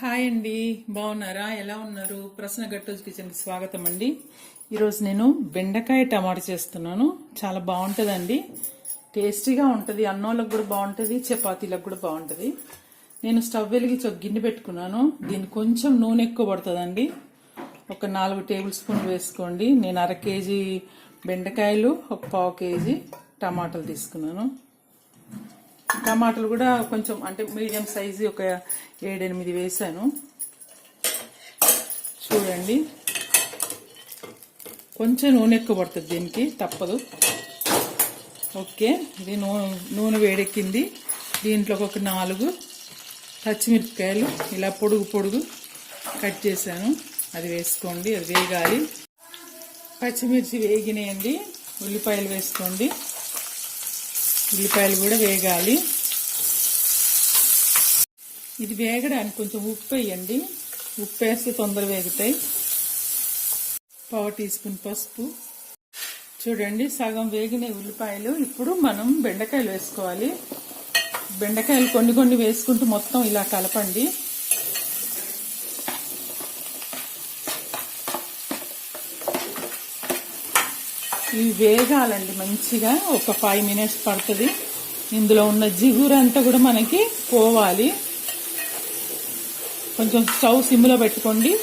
Hi అండి బాగున్నారా? ఎలా ఉన్నారు? ప్రశ్న గట్టోజ్ కిచెన్కి స్వాగతం అండి. ఈరోజు నేను బెండకాయ టమాటా చేస్తున్నాను. చాలా బాగుంటుందండి. టేస్టీగా ఉంటుంది అన్నంలకు కూడా బాగుంటుంది చపాతీలకు కూడా బాగుంటుంది. నేను స్టవ్ వెలిగించి ఒక గిన్నె పెట్టుకున్నాను. దీన్ని కొంచెం నూనె ఎక్కువ పడుతుందండి. ఒక నాలుగు టేబుల్ స్పూన్లు వేసుకోండి. నేను అర కేజీ బెండకాయలు ఒక పావు కేజీ టమాటాలు తీసుకున్నాను. టమాటాలు కూడా కొంచెం అంటే మీడియం సైజు ఒక ఏడెనిమిది వేసాను. చూడండి. కొంచెం నూనె ఎక్కువ పడుతుంది దీనికి తప్పదు. ఓకే ఇది నూనె నూనె వేడెక్కింది. దీంట్లో ఒక నాలుగు పచ్చిమిరపకాయలు ఇలా పొడుగు పొడుగు కట్ చేశాను. అది వేసుకోండి అది వేగాలి. పచ్చిమిర్చి వేగినాయండి ఉల్లిపాయలు వేసుకోండి. ఉల్లిపాయలు కూడా వేగాలి. ఇది వేగడానికి కొంచెం ఉప్పు వేయండి. ఉప్పు వేస్తే తొందర వేగుతాయి. పావు టీ స్పూన్ పసుపు. చూడండి సగం వేగిన ఉల్లిపాయలు ఇప్పుడు మనం బెండకాయలు వేసుకోవాలి. బెండకాయలు కొన్ని కొన్ని వేసుకుంటూ మొత్తం ఇలా కలపండి. ఇవి వేగాలండి మంచిగా. ఒక ఫైవ్ మినిట్స్ పడుతుంది. ఇందులో ఉన్న జిగురు అంతా కూడా మనకి పోవాలి. కొంచెం స్టవ్ సిమ్లో పెట్టుకోండి.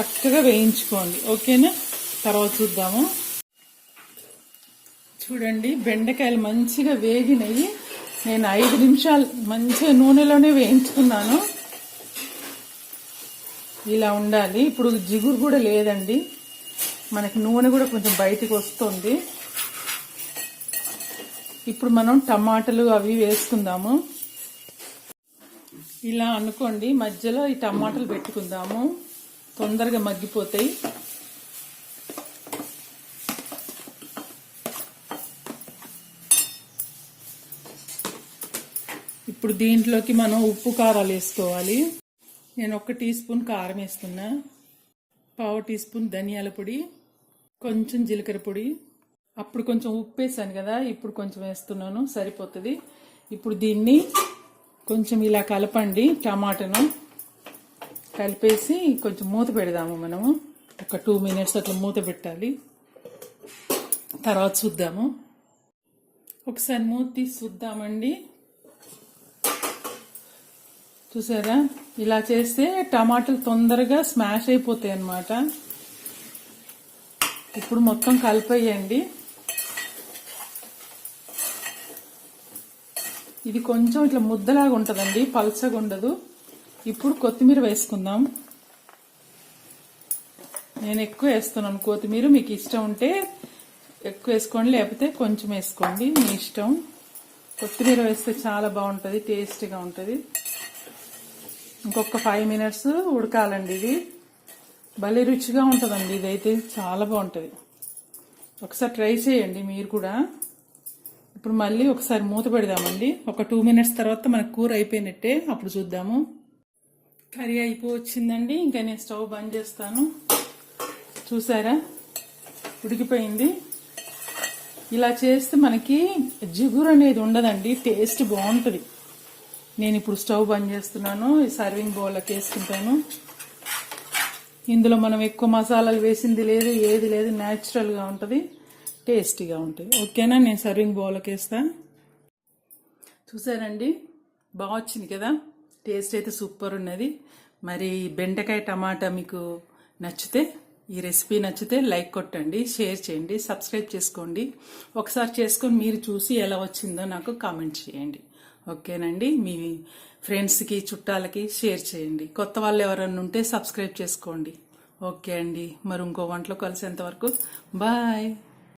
చక్కగా వేయించుకోండి. ఓకేనా? తర్వాత చూద్దాము. చూడండి బెండకాయలు మంచిగా వేగినవి. నేను ఐదు నిమిషాలు మంచిగా నూనెలోనే వేయించుకున్నాను. ఇలా ఉండాలి. ఇప్పుడు జిగురు కూడా లేదండి. మనకి నూనె కూడా కొంచెం బయటికి వస్తుంది. ఇప్పుడు మనం టమాటాలు అవి వేసుకుందాము. ఇలా అనుకోండి మధ్యలో ఈ టమాటాలు పెట్టుకుందాము. తొందరగా మగ్గిపోతాయి. ఇప్పుడు దీంట్లోకి మనం ఉప్పు కారాలు వేసుకోవాలి. నేను ఒక టీ స్పూన్ కారం వేస్తున్నా. పావు టీ స్పూన్ ధనియాల పొడి కొంచెం జీలకర్ర పొడి. అప్పుడు కొంచెం ఉప్పు వేసాను కదా ఇప్పుడు కొంచెం వేస్తున్నాను సరిపోతుంది. ఇప్పుడు దీన్ని కొంచెం ఇలా కలపండి టమాటాను కలిపేసి కొంచెం మూత పెడదాము మనము. ఒక టూ మినిట్స్ అట్లా మూత పెట్టాలి. తర్వాత చూద్దాము. ఒకసారి మూత తీసి చూద్దామండి. చూసారా? ఇలా చేస్తే టమాటాలు తొందరగా స్మాష్ అయిపోతాయి అన్నమాట. ఇప్పుడు మొత్తం కలిపేయండి. ఇది కొంచెం ఇట్లా ముద్దలాగా ఉంటుందండి పల్చగా ఉండదు. ఇప్పుడు కొత్తిమీర వేసుకుందాం. నేను ఎక్కువ వేస్తున్నాను కొత్తిమీర మీకు ఇష్టం ఉంటే ఎక్కువ వేసుకోండి లేకపోతే కొంచెం వేసుకోండి మీ ఇష్టం. కొత్తిమీర వేస్తే చాలా బాగుంటుంది టేస్టీగా ఉంటుంది. ఇంకొక ఫైవ్ మినిట్స్ ఉడకాలండి ఇది. భలే రుచిగా ఉంటుందండి ఇదైతే. చాలా బాగుంటుంది. ఒకసారి ట్రై చేయండి మీరు కూడా. ఇప్పుడు మళ్ళీ ఒకసారి మూత పెడదామండి. ఒక టూ మినిట్స్ తర్వాత మనకు కూర అయిపోయినట్టే అప్పుడు చూద్దాము. కర్రీ అయిపోవచ్చిందండి. ఇంకా నేను స్టవ్ బంద్ చేస్తాను. చూసారా? ఉడికిపోయింది. ఇలా చేస్తే మనకి జిగురు అనేది ఉండదండి. టేస్ట్ బాగుంటుంది. నేను ఇప్పుడు స్టవ్ బంద్ చేస్తున్నాను ఈ సర్వింగ్ బౌల్లోకి వేసుకుంటాను. ఇందులో మనం ఎక్కువ మసాలాలు వేసింది లేదు ఏది లేదు న్యాచురల్గా ఉంటుంది టేస్టీగా ఉంటుంది. ఓకేనా? నేను సర్వింగ్ బౌల్లోకి వేస్తా. చూసారండి? బాగా వచ్చింది కదా? టేస్ట్ అయితే సూపర్ ఉన్నది. మరి బెండకాయ టమాటా మీకు నచ్చితే ఈ రెసిపీ నచ్చితే లైక్ కొట్టండి షేర్ చేయండి సబ్స్క్రైబ్ చేసుకోండి. ఒకసారి చేసుకొని మీరు చూసి ఎలా వచ్చిందో నాకు కామెంట్ చేయండి. ఓకేనండి. మీ ఫ్రెండ్స్కి చుట్టాలకి షేర్ చేయండి. కొత్త వాళ్ళు ఎవరన్నా ఉంటే సబ్స్క్రైబ్ చేసుకోండి. ఓకే అండి. మరి ఇంకో వంటలో కలిసేంత వరకు బాయ్.